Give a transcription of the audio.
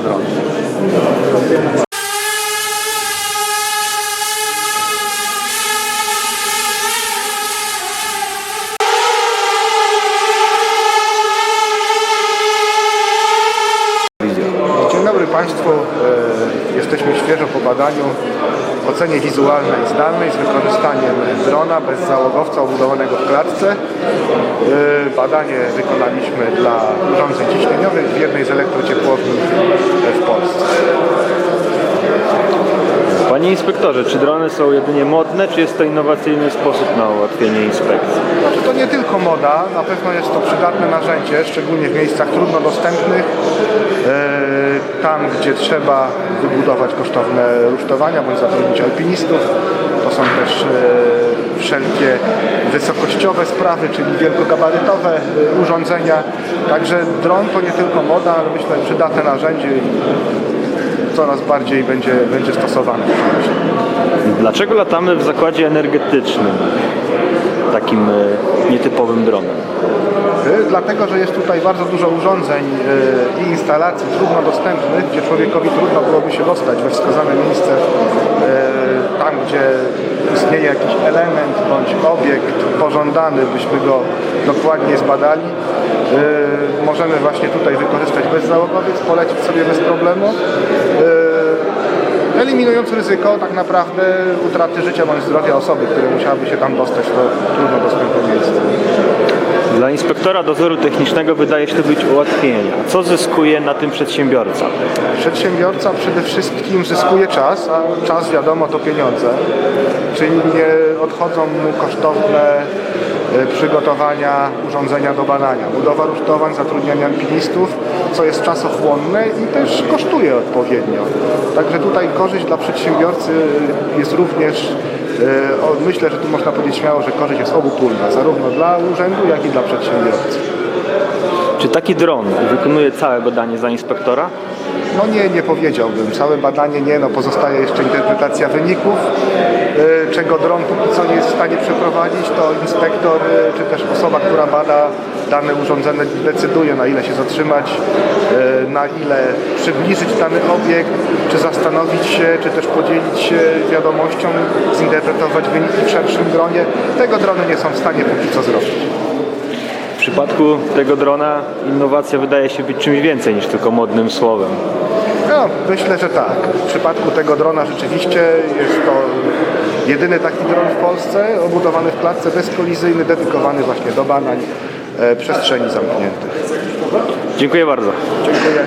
dron. Dzień dobry Państwu. E, Jesteśmy świeżo po badaniu, ocenie wizualnej zdalnej z wykorzystaniem drona bezzałogowca obudowanego w klatce. E, Badanie wykonaliśmy dla urządzeń ciśnieniowych w jednej z elektrociepłowni w Polsce. Panie inspektorze, czy drony są jedynie modne, czy jest to innowacyjny sposób na ułatwienie inspekcji? Znaczy to nie tylko moda, na pewno jest to przydatne narzędzie, szczególnie w miejscach trudno dostępnych, e, tam gdzie trzeba wybudować kosztowne rusztowania bądź zatrudnić alpinistów. To są też e, wszelkie wysokościowe sprawy, czyli wielkogabarytowe e, urządzenia. Także dron to nie tylko moda, ale myślę przydatne narzędzie coraz bardziej będzie, będzie stosowane. Dlaczego latamy w zakładzie energetycznym, takim e, nietypowym dronem? Y, Dlatego, że jest tutaj bardzo dużo urządzeń y, i instalacji trudno dostępnych, gdzie człowiekowi trudno byłoby się dostać we wskazane miejsce, y, tam gdzie istnieje jakiś element bądź obiekt pożądany, byśmy go dokładnie zbadali. Możemy właśnie tutaj wykorzystać bezzałogowiec, polecić sobie bez problemu. Eliminując ryzyko tak naprawdę utraty życia bądź zdrowia osoby, która musiałaby się tam dostać do trudno inspektora dozoru technicznego wydaje się to być ułatwienie. A co zyskuje na tym przedsiębiorca? Przedsiębiorca przede wszystkim zyskuje czas, a czas wiadomo to pieniądze, czyli nie odchodzą mu kosztowne e, przygotowania urządzenia do badania, budowa rusztowań, zatrudnianie alpinistów, co jest czasochłonne i też kosztuje odpowiednio. Także tutaj korzyść dla przedsiębiorcy jest również, myślę, że tu można powiedzieć śmiało, że korzyść jest obopólna, zarówno dla urzędu, jak i dla przedsiębiorcy. Czy taki dron wykonuje całe badanie za inspektora? No nie, nie powiedziałbym. Całe badanie nie, no pozostaje jeszcze interpretacja wyników, y, czego dron póki co nie jest w stanie przeprowadzić, to inspektor y, czy też osoba, która bada dane urządzenie decyduje na ile się zatrzymać, y, na ile przybliżyć dany obiekt, czy zastanowić się, czy też podzielić się wiadomością, zinterpretować wyniki w szerszym gronie. Tego drony nie są w stanie póki co zrobić. W przypadku tego drona innowacja wydaje się być czymś więcej niż tylko modnym słowem. No, myślę, że tak. W przypadku tego drona rzeczywiście jest to jedyny taki dron w Polsce, obudowany w klatce bezkolizyjny, dedykowany właśnie do badań e, przestrzeni zamkniętych. Dziękuję bardzo. Dziękuję.